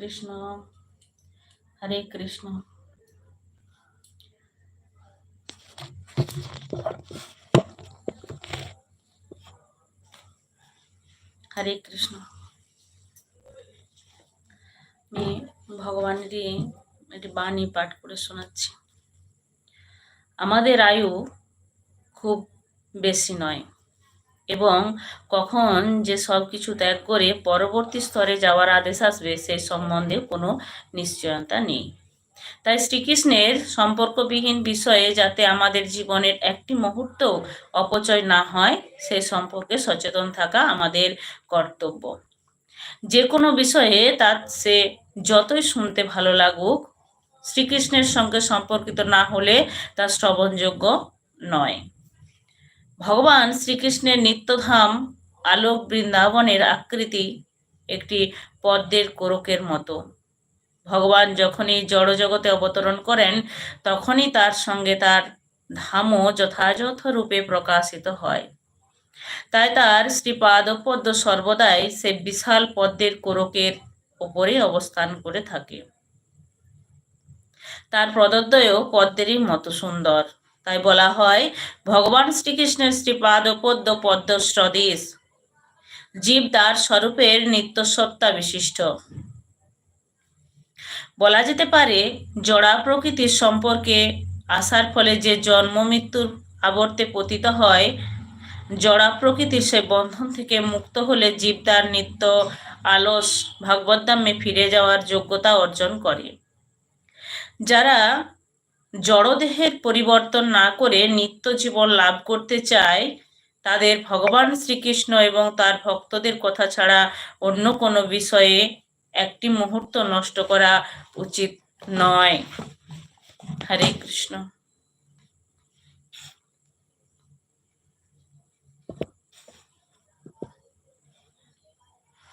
কৃষ্ণ। হরে কৃষ্ণ। হরে কৃষ্ণ। আমি ভগবানেরই একটি বাণী পাঠ করে শোনাচ্ছি। আমাদের আয়ু খুব বেশি নয়। এবং কখন যে সব কিছু ত্যাগ করে পরবর্তী স্তরে যাওয়ার আদেশ আসবে, সেই সম্বন্ধে কোনো নিশ্চয়তা নেই। তাই শ্রীকৃষ্ণের সম্পর্কবিহীন বিষয়ে যাতে আমাদের জীবনের একটি মুহূর্ত অপচয় না হয়, সে সম্পর্কে সচেতন থাকা আমাদের কর্তব্য। যে কোনো বিষয়ে তার সে যতই শুনতে ভালো লাগুক, শ্রীকৃষ্ণের সঙ্গে সম্পর্কিত না হলে তা শ্রবণযোগ্য নয়। ভগবান শ্রীকৃষ্ণের নিত্যধাম আলোক বৃন্দাবনের আকৃতি একটি পদ্মের কোরকের মতো। ভগবান যখনই জড়জগতে অবতরণ করেন, তখনই তার সঙ্গে তার ধামও যথাযথ রূপে প্রকাশিত হয়। তাই তার শ্রীপাদপদ্ম সর্বদাই সে বিশাল পদ্মের কোরকের ওপরে অবস্থান করে থাকে। তার প্রদদ্বয়ও পদ্মেরই মতো সুন্দর। তাই বলা হয়, ভগবান শ্রীকৃষ্ণের শ্রীপাদ পদ্ম পদ্ম স্রদেশ জীব তার স্বরূপের নিত্যসত্তা বিশিষ্ট। বলা যেতে পারে, জড়া প্রকৃতির সম্পর্কে আসার ফলে যে জন্ম মৃত্যুর আবর্তে পতিত হয়, জড়া প্রকৃতির সে বন্ধন থেকে মুক্ত হলে জীব তার নিত্য আলস ভাগবদ্ধামে ফিরে যাওয়ার যোগ্যতা অর্জন করে। যারা জড়দেহের পরিবর্তন না করে নিত্য জীবন লাভ করতে চায় তাদের ভগবান শ্রীকৃষ্ণ এবং তার ভক্তদের কথা ছাড়া অন্য কোনো বিষয়ে একটি মুহূর্ত নষ্ট করা উচিত নয়। হরে কৃষ্ণ।